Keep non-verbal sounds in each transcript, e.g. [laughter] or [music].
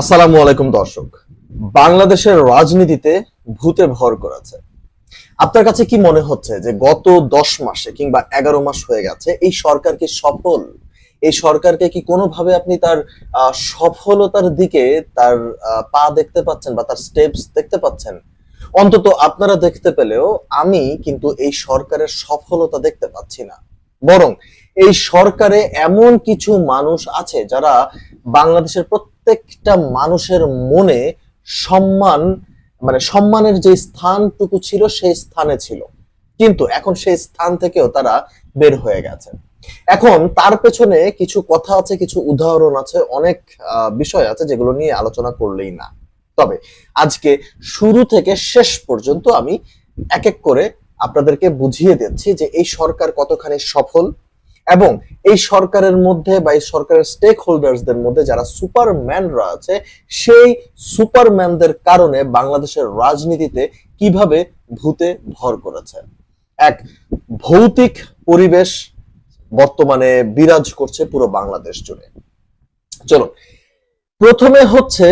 আসসালামু আলাইকুম, দর্শক। বাংলাদেশের রাজনীতিতে ভূতে ভর করেছে। আপনার কাছে কি মনে হচ্ছে যে গত দশ মাসে কিংবা এগারো মাস হয়ে গেছে, এই সরকার কি সফল? এই সরকারকে কি কোনোভাবে আপনি তার সফলতার দিকে তার পা দেখতে পাচ্ছেন বা তার স্টেপস দেখতে পাচ্ছেন? অন্তত আপনারা দেখতে পেলেও আমি কিন্তু এই সরকারের সফলতা দেখতে পাচ্ছি না। বরং এই সরকারে এমন কিছু মানুষ আছে যারা বাংলাদেশের প্রত্যেকটা মানুষের মনে সম্মান মানে সম্মানের যে স্থানটুকু ছিল, সেই স্থানে ছিল। কিন্তু এখন সেই স্থান থেকেও তারা বের হয়ে গেছে। এখন তার পেছনে কিছু কথা আছে, কিছু উদাহরণ আছে, অনেক বিষয় আছে যেগুলো নিয়ে আলোচনা করলেই না। তবে আজকে শুরু থেকে শেষ পর্যন্ত আমি এক এক করে আপনাদেরকে বুঝিয়ে দিচ্ছি যে এই সরকার কতখানি সফল এবং এই সরকারের মধ্যে বা এই সরকারের স্টেক হোল্ডার্সদের মধ্যে যারা সুপারম্যানরা আছে, সেই সুপারম্যানদের কারণে বাংলাদেশের রাজনীতিতে কীভাবে ভূতে ভর করেছে? এক, ভৌতিক পরিবেশ বর্তমানে বিরাজ করছে পুরো বাংলাদেশ জুড়ে। চলো, প্রথমে হচ্ছে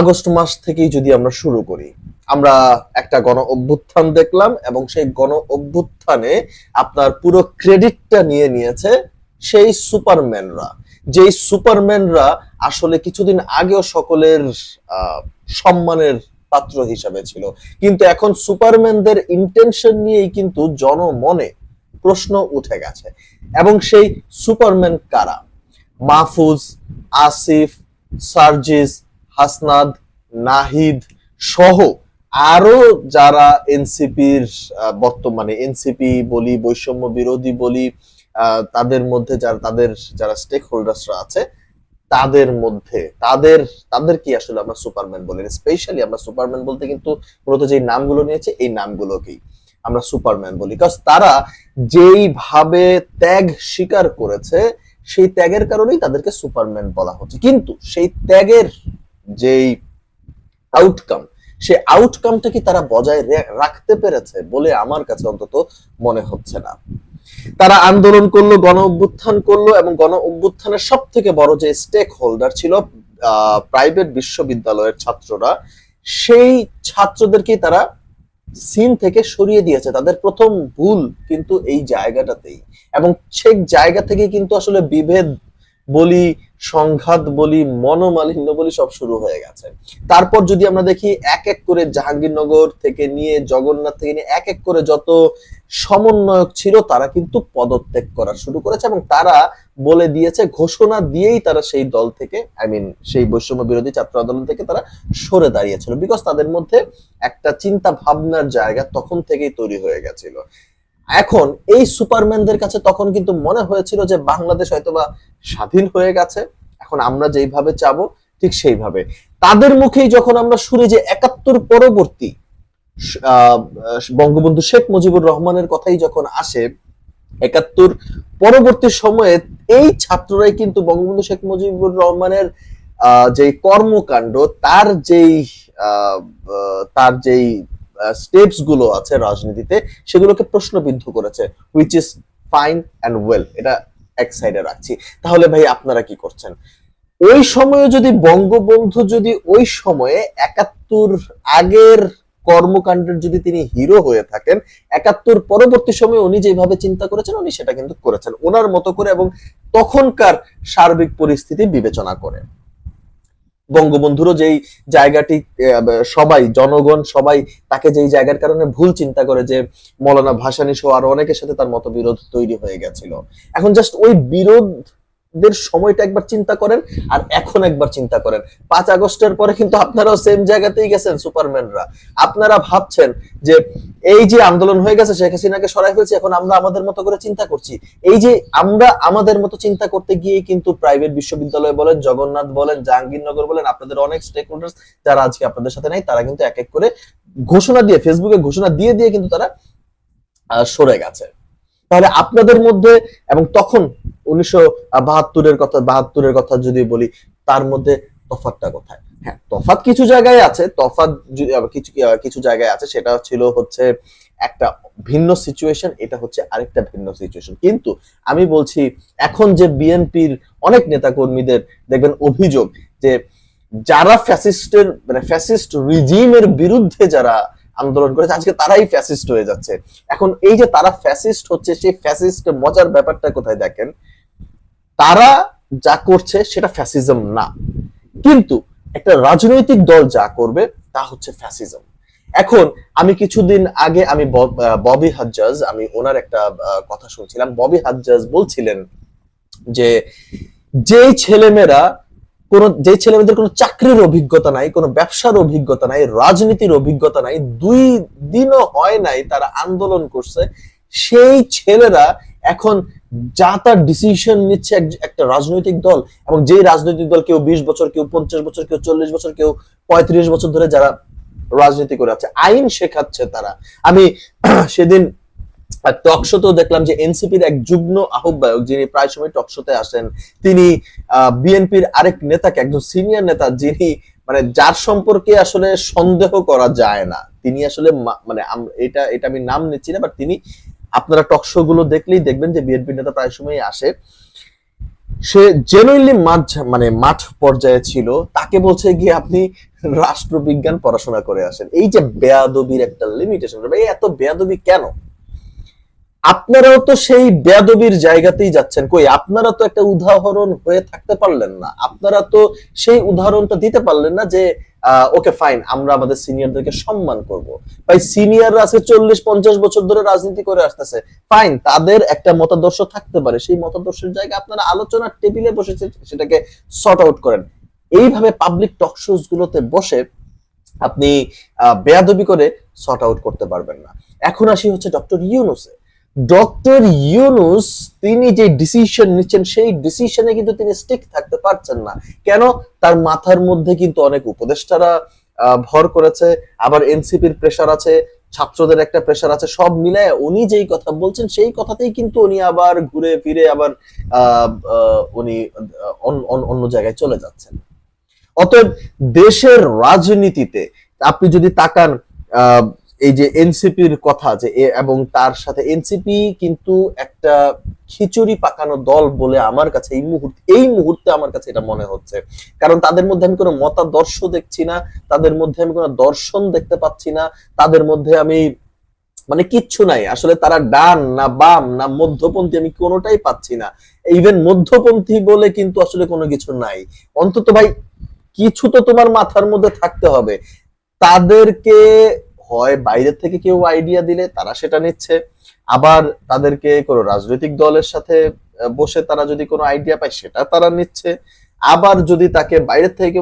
আগস্ট মাস থেকেই যদি আমরা শুরু করি আমরা একটা গণ অভ্যুত্থান দেখলাম এবং সেই গণ অভ্যুত্থানে আপনার পুরো ক্রেডিটটা নিয়ে নিয়েছে সেই সুপারম্যানরা। যেই সুপারম্যানরা আসলে কিছুদিন আগেও সকলের সম্মানের পাত্র হিসাবে ছিল। কিন্তু এখন সুপারম্যানদের ইন্টেনশন নিয়েই কিন্তু জনমনে প্রশ্ন উঠে গেছে। এবং সেই সুপারম্যান কারা? মাহফুজ, আসিফ, সার্জিস, হাসনাদ, নাহিদ সহ আরও যারা এনসিপির বর্তমানে এনসিপি বলি, বৈষম্য বিরোধী বলি তাদের মধ্যে যারা, তাদের যারা স্টেক হোল্ডার্সরা আছে, তাদের মধ্যে, তাদের তাদের কি আসলে আমরা সুপারম্যান বলি? স্পেশালি আমরা সুপারম্যান বলতে কিন্তু মূলত যে নামগুলো নিয়েছে, এই নামগুলোকেই আমরা সুপারম্যান বলি। বিকজ তারা যেইভাবে ত্যাগ স্বীকার করেছে, সেই ত্যাগের কারণেই তাদেরকে সুপারম্যান বলা হচ্ছে। কিন্তু সেই ত্যাগের যেই আউটকাম সেই আউটকামটা কি তারা বজায় রাখতে পেরেছে বলে আমার কাছে অন্তত মনে হচ্ছে না। তারা আন্দোলন করল, গণ অভ্যুত্থান করল এবং গণ অভ্যুত্থানের সব থেকে বড় যে স্টেক হোল্ডার ছিল প্রাইভেট বিশ্ববিদ্যালয়ের ছাত্ররা, সেই ছাত্রদেরকে তারা সিন থেকে সরিয়ে দিয়েছে। তাদের প্রথম ভুল কিন্তু এই জায়গাটাতেই। এবং সেই জায়গা থেকে কিন্তু আসলে বিভেদ বলি সংঘাত, বলি মনোমালিন্য, বলি সব শুরু হয়ে গেছে। তারপর যদি আমরা দেখি এক এক করে জাহাঙ্গীরনগর থেকে নিয়ে, জগন্নাথ থেকে নিয়ে, এক এক করে যত সমন্বয়ক ছিল, তারা কিন্তু পদত্যাগ করা শুরু করেছে এবং তারা বলে দিয়েছে, ঘোষণা দিয়েই তারা সেই দল থেকে আই মিন সেই বৈষম্য বিরোধী ছাত্র আন্দোলন থেকে তারা সরে দাঁড়িয়েছিল। বিকজ তাদের মধ্যে একটা চিন্তা ভাবনার জায়গা তখন থেকেই তৈরি হয়ে গেছিল। এখন এই সুপারম্যানদের কাছে তখন কিন্তু মনে হয়েছিল যে বাংলাদেশ হয়তোবা স্বাধীন হয়ে গেছে, এখন আমরা যেইভাবে চাবো ঠিক সেইভাবে। তাদের মুখেই যখন আমরা শুনি যে একাত্তর পরবর্তী বঙ্গবন্ধু শেখ মুজিবুর রহমানের কথাই যখন আসে, একাত্তর পরবর্তী সময়ে এই ছাত্ররাই কিন্তু বঙ্গবন্ধু শেখ মুজিবুর রহমানের যেই কর্মকাণ্ড, তার যেই তার যেই স্টেপসগুলো আছে রাজনীতিতে, সেগুলোকে প্রশ্নবিদ্ধ করেছে which is fine and well এটা এক সাইডে রাখছি। তাহলে ভাই আপনারা কি করছেন? ওই সময়ে যদি বঙ্গবন্ধু যদি ওই সময়ে একাত্তর আগের কর্মকাণ্ডের যদি তিনি হিরো হয়ে থাকেন, একাত্তর পরবর্তী সময়ে উনি যেভাবে চিন্তা করেছেন, উনি সেটা কিন্তু করেছেন। ওনার মতো করে এবং তখনকার সার্বিক পরিস্থিতি বিবেচনা করে। বঙ্গবন্ধুরও যেই জায়গাটি সবাই, জনগণ সবাই তাকে যেই জায়গার কারণে ভুল চিন্তা করে যে মৌলানা ভাসানী সহ আরও অনেকের সাথে তার মতবিরোধ তৈরি হয়ে গেছিল। এখন জাস্ট ওই বিরোধদের সময়টা একবার চিন্তা করেন আর এখন একবার চিন্তা করেন। পাঁচ আগস্টের পরে কিন্তু আপনারাও সেম জায়গাতেই গেছেন সুপারম্যানরা। আপনারা ভাবছেন যে এই যে আন্দোলন হয়ে গেছে, শেখ হাসিনাকে সরাই ফেলছি, এখন আমরা আমাদের মতো করে চিন্তা করছি। এই যে আমরা আমাদের মতো চিন্তা করতে গিয়ে কিন্তু প্রাইভেট বিশ্ববিদ্যালয় বলেন, জগন্নাথ বলেন, জাহাঙ্গীরনগর বলেন, আপনাদের অনেক স্টেক হোল্ডার্স যারা আজকে আপনাদের সাথে নাই, তারা কিন্তু এক এক করে ঘোষণা দিয়ে ফেসবুকে ঘোষণা দিয়ে দিয়ে কিন্তু তারা সরে গেছে। তাহলে আপনাদের মধ্যে এবং তখন উনিশশো বাহাত্তরের কথা বাহাত্তরের কথা যদি বলি তার মধ্যে তফাৎটা কোথায়? হ্যাঁ তফাৎ কিছু জায়গায় আছে আহ, কিছু কিছু জায়গায় আছে সেটা ছিল হচ্ছে একটা ভিন্ন সিচুয়েশন এটা হচ্ছে আরেকটা ভিন্ন সিচুয়েশন কিন্তু আমি বলছি এখন যে বিএনপির অনেক নেতাকর্মীদের দেখবেন অভিযোগ যে যারা ফ্যাসিস্টের মানে ফ্যাসিস্ট রিজিমের বিরুদ্ধে যারা আন্দোলন করেছে। আজকে তারাই ফ্যাসিস্ট হয়ে যাচ্ছে। এখন এই যে তারা ফ্যাসিস্ট হচ্ছে, সেই ফ্যাসিস্ট মজার ব্যাপারটা কোথায় দেখেন? তারা যা করছে সেটা ফ্যাসিজম না। কিন্তু একটা রাজনৈতিক দল যা করবে, তা হচ্ছে ফ্যাসিজম এখন আমি কিছুদিন আগে আমি বব- হাজ্জাজ, আমি ওনার একটা কথা শুনছিলাম। ববি হাজ্জাজ বলছিলেন যে, যেই ছেলেমেয়েরা কোন যে ছেলে মেয়েদের কোনো চাকরির অভিজ্ঞতা নাই, কোনো ব্যবসার অভিজ্ঞতা নাই, রাজনীতির অভিজ্ঞতা নাই, দুই দিনও হয় নাই তারা আন্দোলন করছে, সেই ছেলেরা এখন যা তার ডিসিশন নিচ্ছে একটা রাজনৈতিক দল এবং যেই রাজনৈতিক দল কেউ বিশ বছর, কেউ পঞ্চাশ বছর, কেউ চল্লিশ বছর, কেউ পঁয়ত্রিশ বছর ধরে যারা রাজনীতি করে আছে, আইন শেখাচ্ছে তারা। আমি [clears throat] সেদিন টকশোতেও দেখলাম যে এনসিপির এক যুগ্ম আহ্বায়ক যিনি প্রায় সময় টকশোতে আসেন, তিনি বিএনপির আরেক নেতাকে, একজন সিনিয়র নেতা যিনি মানে যার সম্পর্কে আসলে সন্দেহ করা যায় না। তিনি আসলে মানে এটা এটা আমি নাম নিচ্ছি না বাট তিনি আপনারা টকশো গুলো দেখলেই দেখবেন যে বিএনপি নেতা প্রায় সময় আসে। সে জেনুইনলি মাঠ মানে মাঠ পর্যায়ে ছিল, তাকে বলছে গিয়ে আপনি রাষ্ট্রবিজ্ঞান পড়াশোনা করে আসেন। এই যে বেয়াদবির একটা লিমিটেশন এই এত বেয়াদবি কেন? আপনারাও তো সেই বেয়াদবির জায়গাতেই যাচ্ছেন। কই, আপনারা তো একটা উদাহরণ হয়ে থাকতে পারলেন না। আপনারা তো সেই উদাহরণটা দিতে পারলেন না যে ওকে ফাইন আমরা আমাদের সিনিয়রদেরকে সম্মান করব। ভাই সিনিয়ররা আছে চল্লিশ, পঞ্চাশ বছর ধরে রাজনীতি করে আসতেছে। ফাইন তাদের একটা মতাদর্শ থাকতে পারে। সেই মতাদর্শের জায়গায় আপনারা আলোচনার টেবিলে বসে সেটাকে সর্ট আউট করেন। এইভাবে পাবলিক টক শোজ গুলোতে বসে আপনি বেয়াদবি করে সর্ট আউট করতে পারবেন না। এখন আসি হচ্ছে ডক্টর ইউনুসে ডক্টর ইউনুস, তিনি যে ডিসিশন নিচ্ছেন, সেই ডিসিশনে কিন্তু তিনি স্টিক থাকতে পারছেন না। কেন? তার মাথার মধ্যে কিন্তু অনেক উপদেষ্টারা ভর করেছে, আবার এনসিপির প্রেসার আছে, ছাত্রদের একটা প্রেশার আছে, সব মিলায় উনি যেই কথা বলছেন, সেই কথাতেই কিন্তু উনি আবার ঘুরে ফিরে আবার উনি অন্য জায়গায় চলে যাচ্ছেন। অতএব দেশের রাজনীতিতে আপনি যদি তাকান এই যে এনসিপির কথা যে এবং তার সাথে এনসিপি কিন্তু একটা খিচুড়ি পাকানো দল বলে আমার কাছে এই মুহূর্তে এই মুহূর্তে আমার কাছে এটা মনে হচ্ছে। কারণ তাদের মধ্যে আমি কোনো মতাদর্শ দেখছি না, তাদের মধ্যে আমি কোনো দর্শন দেখতে পাচ্ছি না, তাদের মধ্যে আমি মানে কিচ্ছু নাই। আসলে তারা ডান না বাম না মধ্যপন্থী আমি কোনোটাই পাচ্ছি না। ইভেন মধ্যপন্থী বলে কিন্তু আসলে কোনো কিছু নাই। অন্তত ভাই, কিছু তো তোমার মাথার মধ্যে থাকতে হবে। তাদেরকে হয় বাইরে থেকে কেউ আইডিয়া দিলে তারা সেটা নিচ্ছে। আবার তাদেরকে কোনো রাজনৈতিক দলের সাথে বসে তারা যদি কোনো আইডিয়া পায় সেটা তারা নিচ্ছে। আবার যদি তাকে বাইরে থেকে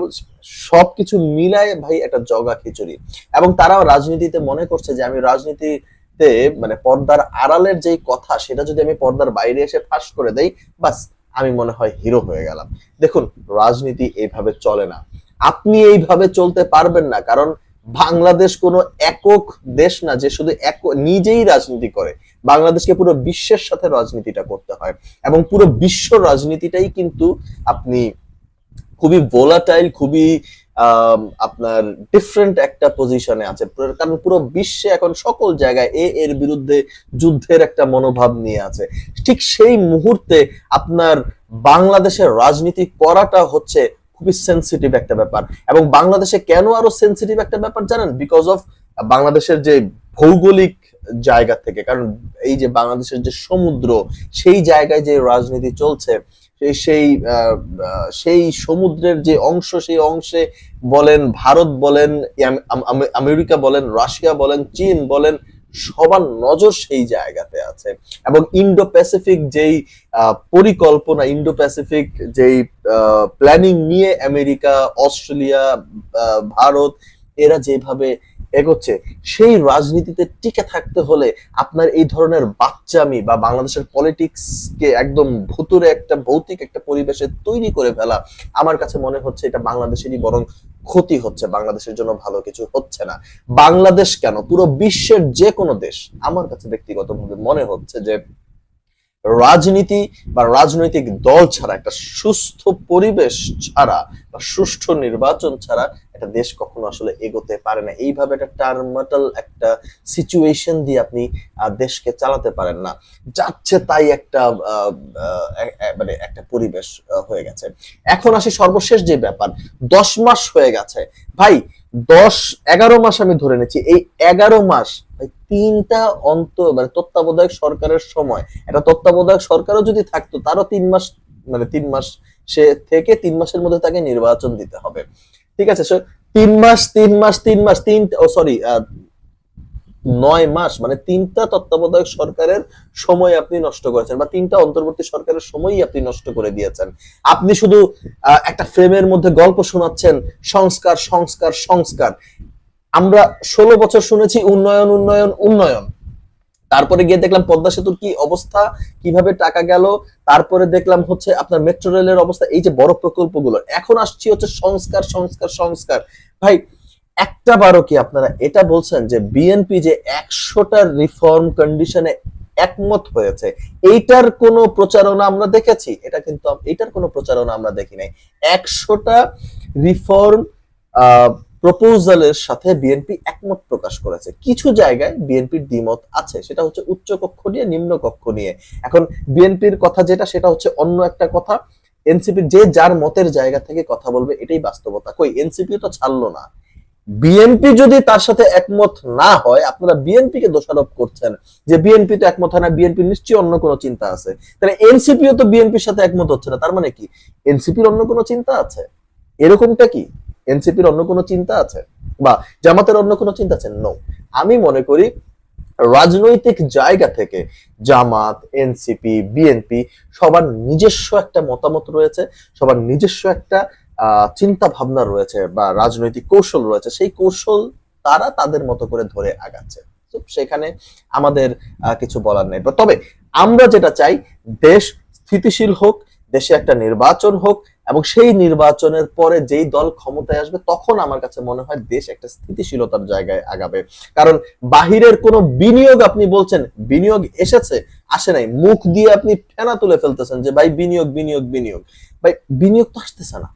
সবকিছু মিলায় ভাই একটা জগা খিচুড়ি। এবং তারাও রাজনীতিতে মনে করছে যে আমি রাজনীতিতে মানে পর্দার আড়ালের যেই কথা, সেটা যদি আমি পর্দার বাইরে এসে ফাঁস করে দেই, বাস আমি মনে হয় হিরো হয়ে গেলাম। দেখুন, রাজনীতি এইভাবে চলে না। আপনি এইভাবে চলতে পারবেন না, কারণ বাংলাদেশ কোনো একক দেশ না যে শুধু এক, নিজেই রাজনীতি করে। বাংলাদেশকে পুরো বিশ্বের সাথে রাজনীতিটা করতে হয়। এবং পুরো বিশ্ব রাজনীতিটাই কিন্তু আপনি খুবই ভোলাটাইল খুবই আপনার ডিফারেন্ট একটা পজিশনে আছে। কারণ পুরো বিশ্বে এখন সকল জায়গায় এ এর বিরুদ্ধে যুদ্ধের একটা মনোভাব নিয়ে আছে। ঠিক সেই মুহূর্তে আপনার বাংলাদেশের রাজনীতি করাটা হচ্ছে খুবই সেন্সিটিভ একটা ব্যাপার। এবং বাংলাদেশে কেন আরও সেন্সিটিভ একটা ব্যাপার জানেন? বিকজ অফ বাংলাদেশের যে ভৌগোলিক জায়গা থেকে, কারণ এই যে বাংলাদেশের যে সমুদ্র, সেই জায়গায় যে রাজনীতি চলছে সেই সেই সমুদ্রের যে অংশ, সেই অংশে বলেন ভারত বলেন আম- আম- আম- আমেরিকা বলেন, রাশিয়া বলেন, চীন বলেন সবার নজর সেই জায়গাতে আছে। এবং ইন্ডো প্যাসিফিক যেই পরিকল্পনা ইন্ডো প্যাসিফিক যেই প্ল্যানিং নিয়ে আমেরিকা, অস্ট্রেলিয়া ভারত, এরা যেভাবে এগোচ্ছে, সেই রাজনীতিতে টিকে থাকতে হলে আপনার এই ধরনের বাচ্চামি বা বাংলাদেশের পলিটিক্স কে একদম ভুতুরে একটা ভৌতিক একটা পরিবেশে তৈরি করে ফেলা আমার কাছে মনে হচ্ছে এটা বাংলাদেশেরই বরং ক্ষতি হচ্ছে, বাংলাদেশের জন্য ভালো কিছু হচ্ছে না। বাংলাদেশ কেন? পুরো বিশ্বের যে কোনো দেশ, আমার কাছে ব্যক্তিগতভাবে মনে হচ্ছে যে রাজনীতি বা রাজনৈতিক দল ছাড়া, একটা সুস্থ পরিবেশ ছাড়া বা সুষ্ঠু নির্বাচন ছাড়া একটা দেশ কখনো আসলে এগোতে পারে না। এইভাবে একটা টার্মাটাল একটা সিচুয়েশন দিয়ে আপনি দেশকে চালাতে পারেন না। যাচ্ছে তাই একটা মানে একটা পরিবেশ হয়ে গেছে। এখন আসি সর্বশেষ যে ব্যাপার, দশ মাস হয়ে গেছে। ভাই, দশ, এগারো মাস আমি ধরে নিচ্ছি। এই এগারো মাস তিনটা অন্ত মানে তত্ত্বাবধায়ক সরকারের সময়। একটা তত্ত্বাবধায়ক সরকারও যদি থাকতো, তারও তিন মাস মানে তিন মাস সে থেকে তিন মাসের মধ্যে তাকে নির্বাচন দিতে হবে। ঠিক আছে তিন মাস তিন মাস তিন মাস, তিন ও সরি নয় মাস মানে তিনটা তত্ত্বাবধায়ক সরকারের সময় আপনি নষ্ট করেছেন বা তিনটা অন্তর্বর্তী সরকারের সময়ই আপনি নষ্ট করে দিয়েছেন। আপনি শুধু একটা ফ্রেমের মধ্যে গল্প শোনাচ্ছেন, সংস্কার সংস্কার সংস্কার। আমরা ষোলো বছর শুনেছি, উন্নয়ন উন্নয়ন উন্নয়ন। তারপরে গিয়ে দেখলাম পদ্মা সেতুর কি অবস্থা, কীভাবে টাকা গেল, তারপরে দেখলাম হচ্ছে আপনার মেট্রো রেলের অবস্থা, এই যে বড় প্রকল্পগুলো। এখন আসছি হচ্ছে সংস্কার সংস্কার সংস্কার। ভাই, একটা বারও কি আপনারা এটা বলছেন যে বিএনপি যে একশোটা রিফর্ম কন্ডিশনে একমত হয়েছে, এইটার কোনো প্রচারণা আমরা দেখেছি? এটা কিন্তু এইটার কোনো প্রচারণা আমরা দেখি নাই। একশোটা রিফর্ম প্রপোজালের সাথে বিএনপি একমত প্রকাশ করেছে। কিছু জায়গায় বিএনপির দ্বিমত আছে, সেটা হচ্ছে উচ্চ কক্ষ নিয়ে নিম্ন কক্ষ নিয়ে। এখন বিএনপির কথা যেটা, সেটা হচ্ছে অন্য একটা কথা। এনসিপি যে যার মতের জায়গা থেকে কথা বলবে, এটাই বাস্তবতা। কই এনসিপি তো ছাড়লো না। বিএনপি যদি তার সাথে একমত না হয়, আপনারা বিএনপি কে দোষারোপ করছেন যে বিএনপি তো একমত হয় না, বিএনপি নিশ্চয়ই অন্য কোনো চিন্তা আছে। তাহলে এনসিপিও তো বিএনপির সাথে একমত হচ্ছে না, তার মানে কি? এনসিপির অন্য কোনো চিন্তা আছে? এরকমটা কি? এনসিপির অন্য কোনো চিন্তা আছে? বা জামাতের অন্য কোনো চিন্তা আছে? নো আমি মনে করি রাজনৈতিক জায়গা থেকে জামাত, এনসিপি, বিএনপি সবার নিজস্ব একটা মতামত রয়েছে, সবার নিজস্ব একটা চিন্তা ভাবনা রয়েছে বা রাজনৈতিক কৌশল রয়েছে। সেই কৌশল তারা তাদের মতো করে ধরে আগাচ্ছে। সেখানে আমাদের কিছু বলার নেই। তবে আমরা যেটা চাই, দেশ স্থিতিশীল হোক দেশে একটা নির্বাচন হোক এবং সেই নির্বাচনের পরে যেই দল ক্ষমতায় আসবে তখন আমার কাছে মনে হয় দেশ একটা স্থিতিশীলতার জায়গায় আগাবে। কারণ বাহিরের কোনো বিনিয়োগ আপনি বলছেন, বিনিয়োগ এসেছে, আসে নাই। মুখ দিয়ে আপনি ফেনা তুলে ফেলতেছেন যে, ভাই, বিনিয়োগ বিনিয়োগ বিনিয়োগ। ভাই, বিনিয়োগ তো আসতেছে না।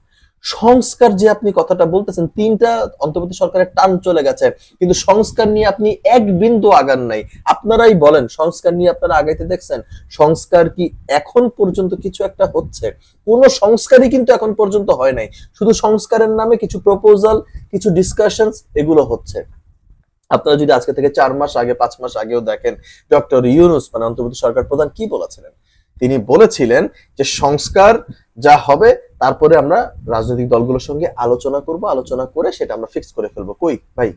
সংস্কার যে আপনি কথাটা বলতেছেন, তিনটা অন্তর্বর্তী সরকারের টান চলে গেছে। কিন্তু সংস্কার নিয়ে আপনি এক বিন্দু আগান নাই। আপনারাই বলেন, সংস্কার নিয়ে আপনারা আগাইতে দেখছেন? সংস্কার কি এখন পর্যন্ত কিছু একটা হচ্ছে? কোনো সংস্কারই কিন্তু এখন পর্যন্ত হয় নাই। শুধু সংস্কারের নামে কিছু প্রপোজাল কিছু ডিসকাশনস এগুলো হচ্ছে। আপনারা যদি আজকে থেকে চার মাস আগে, পাঁচ মাস আগেও দেখেন, ডক্টর ইউনুস মানে অন্তর্বর্তী সরকার প্রধান, কি বলেছিলেন? তিনি বলেছিলেন যে সংস্কার যা হবে, তারপরে আমরা রাজনৈতিক দলগুলোর সঙ্গে আলোচনা করব, আলোচনা করে সেটা আমরা ফিক্স করে ফেলব। কই? ভাই,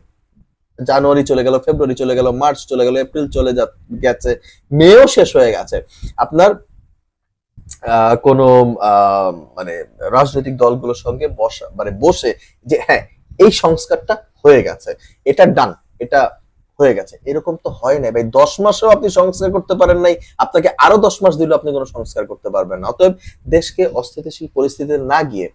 জানুয়ারি চলে গেল, ফেব্রুয়ারি চলে গেল, মার্চ চলে গেল, এপ্রিল চলে গেছে, মেও শেষ হয়ে গেছে। আপনার কোনো মানে রাজনৈতিক দলগুলোর সঙ্গে বসা মানে বসে যে হ্যাঁ এই সংস্কারটা হয়ে গেছে, এটা ডান এটা হয়ে গেছে। এরকম তো হয় না ভাই। দশ মাসেও আপনি সংস্কার করতে পারেন নাই, আপনাকে আরও দশ মাস দিলে আপনি কোনো সংস্কার করতে পারবেন না। অতএব দেশকে অস্থিতিশীল পরিস্থিতিতে না গিয়ে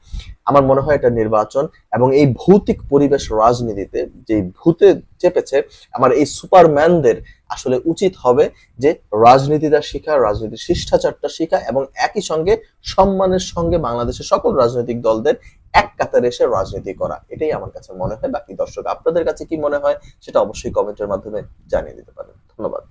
আমার মনে হয় এটা নির্বাচন এবং এই ভৌতিক পরিবেশ রাজনীতিতে যে ভূতে চেপেছে, আমার এই সুপারম্যানদের আসলে উচিত হবে যে রাজনীতিটা শিখা, রাজনীতির শিষ্টাচারটা শিখা এবং একই সঙ্গে সম্মানের সঙ্গে বাংলাদেশের সকল রাজনৈতিক দলদের এক কাতারে এসে রাজনীতি করা। এটাই আমার কাছে মনে হয়। বাকি দর্শক আপনাদের কাছে কি মনে হয় সেটা অবশ্যই কমেন্টের মাধ্যমে জানিয়ে দিতে পারেন। ধন্যবাদ।